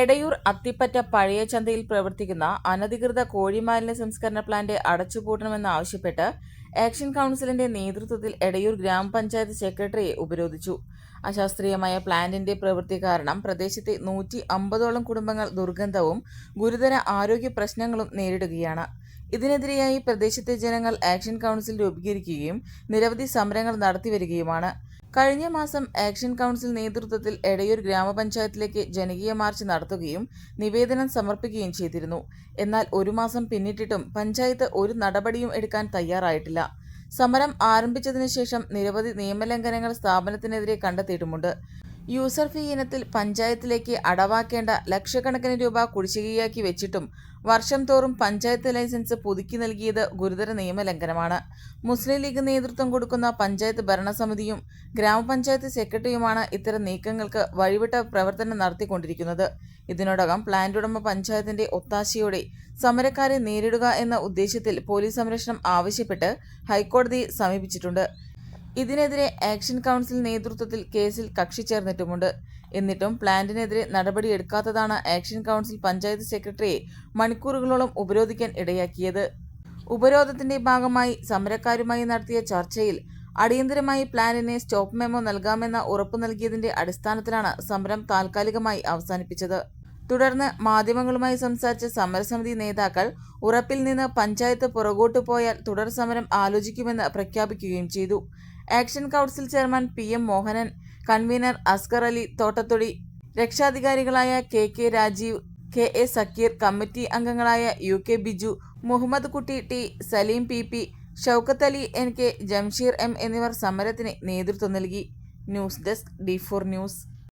എടയൂർ അത്തിപ്പറ്റ പഴയ ചന്തയിൽ പ്രവർത്തിക്കുന്ന അനധികൃത കോഴിമാലിന്യ സംസ്കരണ പ്ലാന്റ് അടച്ചുപൂട്ടണമെന്നാവശ്യപ്പെട്ട് ആക്ഷൻ കൗൺസിലിന്റെ നേതൃത്വത്തിൽ എടയൂർ ഗ്രാമപഞ്ചായത്ത് സെക്രട്ടറിയെ ഉപരോധിച്ചു. അശാസ്ത്രീയമായ പ്ലാന്റിന്റെ പ്രവൃത്തി കാരണം പ്രദേശത്തെ നൂറ്റി അമ്പതോളം കുടുംബങ്ങൾ ദുർഗന്ധവും ഗുരുതര ആരോഗ്യ പ്രശ്നങ്ങളും നേരിടുകയാണ്. ഇതിനെതിരെയായി പ്രദേശത്തെ ജനങ്ങൾ ആക്ഷൻ കൗൺസിൽ രൂപീകരിക്കുകയും നിരവധി സമരങ്ങൾ നടത്തിവരികയുമാണ്. കഴിഞ്ഞ മാസം ആക്ഷൻ കൗൺസിൽ നേതൃത്വത്തിൽ എടയൂർ ഗ്രാമപഞ്ചായത്തിലേക്ക് ജനകീയ മാർച്ച് നടത്തുകയും നിവേദനം സമർപ്പിക്കുകയും ചെയ്തിരുന്നു. എന്നാൽ ഒരു മാസം പിന്നിട്ടിട്ടും പഞ്ചായത്ത് ഒരു നടപടിയും എടുക്കാൻ തയ്യാറായിട്ടില്ല. സമരം ആരംഭിച്ചതിനു ശേഷം നിരവധി നിയമലംഘനങ്ങൾ സ്ഥാപനത്തിനെതിരെ കണ്ടെത്തിയിട്ടുമുണ്ട്. യൂസർ ഫീ ഇനത്തിൽ പഞ്ചായത്തിലേക്ക് അടവാക്കേണ്ട ലക്ഷക്കണക്കിന് രൂപ കുടിശ്ശികയാക്കി വെച്ചിട്ടും വർഷം തോറും പഞ്ചായത്ത് ലൈസൻസ് പുതുക്കി നൽകിയത് ഗുരുതര നിയമലംഘനമാണ് മുസ്ലിം ലീഗ് നേതൃത്വം കൊടുക്കുന്ന പഞ്ചായത്ത് ഭരണസമിതിയും ഗ്രാമപഞ്ചായത്ത് സെക്രട്ടറിയുമാണ് ഇത്തരം നീക്കങ്ങൾക്ക് വഴിവിട്ട പ്രവർത്തനം നടത്തിക്കൊണ്ടിരിക്കുന്നത്. ഇതിനോടകം പ്ലാന്റ് ഉടമ പഞ്ചായത്തിന്റെ ഒത്താശയോടെ സമരക്കാരെ നേരിടുക എന്ന ഉദ്ദേശത്തിൽ പോലീസ് സംരക്ഷണം ആവശ്യപ്പെട്ട് ഹൈക്കോടതിയെ സമീപിച്ചിട്ടുണ്ട്. ഇതിനെതിരെ ആക്ഷൻ കൗൺസിൽ നേതൃത്വത്തിൽ കേസിൽ കക്ഷി ചേർന്നിട്ടുമുണ്ട്. എന്നിട്ടും പ്ലാന്റിനെതിരെ നടപടിയെടുക്കാത്തതാണ് ആക്ഷൻ കൗൺസിൽ പഞ്ചായത്ത് സെക്രട്ടറിയെ മണിക്കൂറുകളോളം ഉപരോധിക്കാൻ ഇടയാക്കിയത്. ഉപരോധത്തിന്റെ ഭാഗമായി സമരക്കാരുമായി നടത്തിയ ചർച്ചയിൽ അടിയന്തരമായി പ്ലാനിനെ സ്റ്റോപ്പ് മെമ്മോ നൽകാമെന്ന ഉറപ്പു നൽകിയതിന്റെ അടിസ്ഥാനത്തിലാണ് സമരം താൽക്കാലികമായി അവസാനിപ്പിച്ചത്. തുടർന്ന് മാധ്യമങ്ങളുമായി സംസാരിച്ച സമരസമിതി നേതാക്കൾ ഉറപ്പിൽ നിന്ന് പഞ്ചായത്ത് പുറകോട്ടു പോയാൽ തുടർ സമരം ആലോചിക്കുമെന്ന് പ്രഖ്യാപിക്കുകയും ചെയ്തു. Action council chairman P M Mohanan convener Askar Ali Thottathodi രക്ഷാധികാരികളായ K K Rajeev K A Sakkeer committee അംഗങ്ങളായ U K Biju Muhammad Kutty T Saleem P P Shoukath Ali N K Jamsheer M എന്നിവർ സമരത്തിന് നേതൃത്വം നൽകി. News desk D four news.